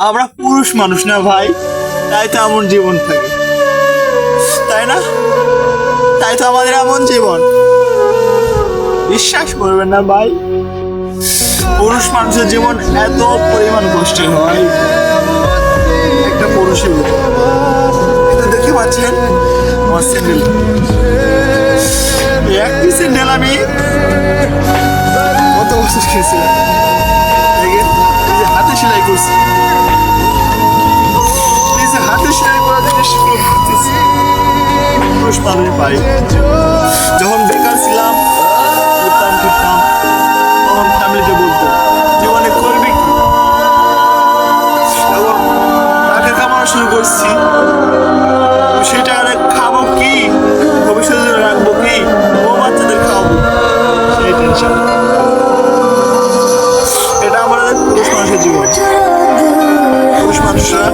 আমরা পুরুষ মানুষ না ভাই। তাই তো এমন জীবন থাকে। তাই না? তাই তো আমাদের এমন জীবন। বিশ্বাস করবেন না ভাই। পুরুষ মানুষের জীবন এত পরিমাণ কষ্টের হয়। একটা পুরুষের। এটা দেখতে পাচ্ছেন, আমার স্যান্ডেল এই এক পিসের স্যান্ডেল আমি কত বছর খেয়েছিলাম। হাতে সেলাই করছি। মানুষ পাই। যখন বেকার ছিলাম ফিরতাম, তখন ফ্যামিলিতে বলতো, জীবনে করবি কি? এখন টাকা কামানো শুরু করছি। তো সেই খাব কি? ভবিষ্যতে রাখব কি? ও বাচ্চাদের এটা আমাদের জীবন। পুরুষ মানুষরা